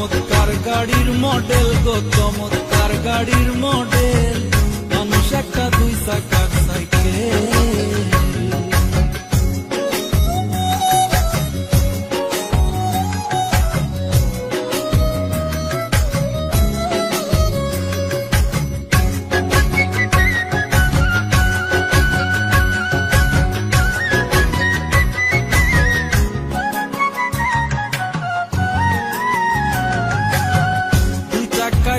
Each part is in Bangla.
চমৎকার গাড়ির মডেল গো চমৎকার গাড়ির মডেল মানুষ একটা দুই চাকার সাইকেল।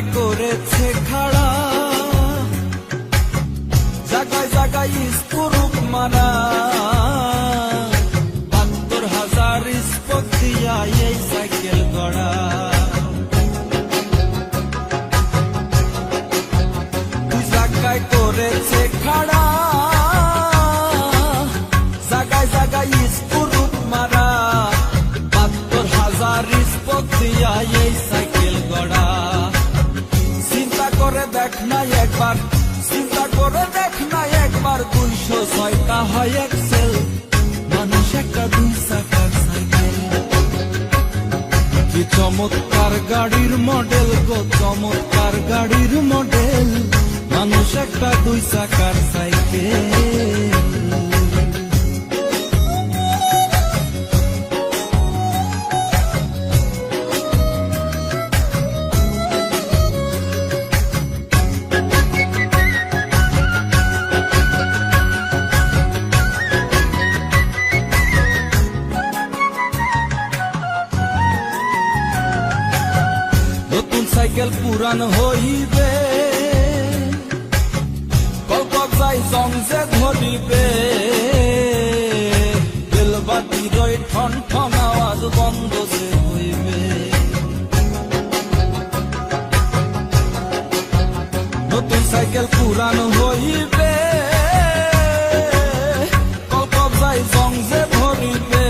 চাকায় করেছে খাড়া। জাগায় জাগায় স্কুরুপ মারা। বাহাত্তর হাজার স্পক দিয়া এই সাইকেল গড়া দুই করেছে খাড়া। জাগায় জাগায় স্কুরুপ মারা। বাহাত্তর হাজার স্পক দিয়া গাড়ির মডেল গো চমৎকার গাড়ির মডেল। মানুষ একটা দুই চাকার সাইকেল। সাইকেল পুরান হইবে। কল্পক যাই জংজে ধরিবে বেলবাতি রই ঠন ঠন আওয়াজ বন্ধ যে হইবে। নতুন সাইকেল পুরান হইবে। কল্পক যাই জংজে ধরিবে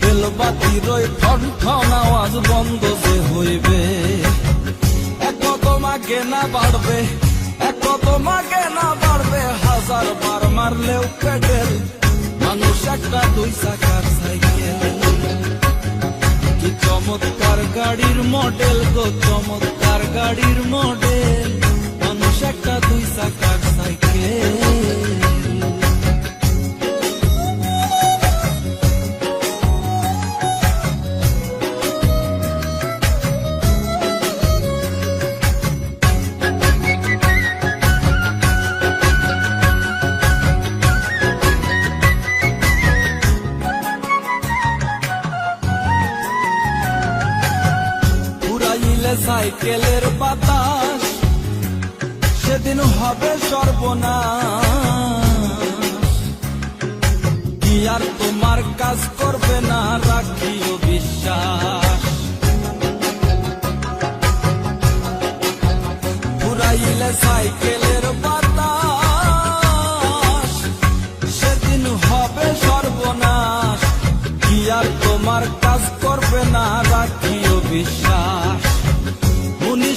বেলবাতি রই ঠন ঠন আওয়াজ বন্ধ যে হইবে। তোমাকে না বাড়বে, এত তোমাকে না বাড়বে, হাজার বার মারলেও পেডেল মানুষ একটা দুই চাকার সাইকেল। কি চমৎকার গাড়ির মডেল গো, চমৎকার উড়াইলে সাইকেলের বাতাস, সেদিন হবে সর্বনাশ। কি আর তোমার কাজ করবে না, রাখিও বিশ্বাস। উড়াইলে সাইকেলের বাতাস, সেদিন হবে সর্বনাশ। কি আর তোমার কাজ করবে না, রাখিও বিশ্বাস।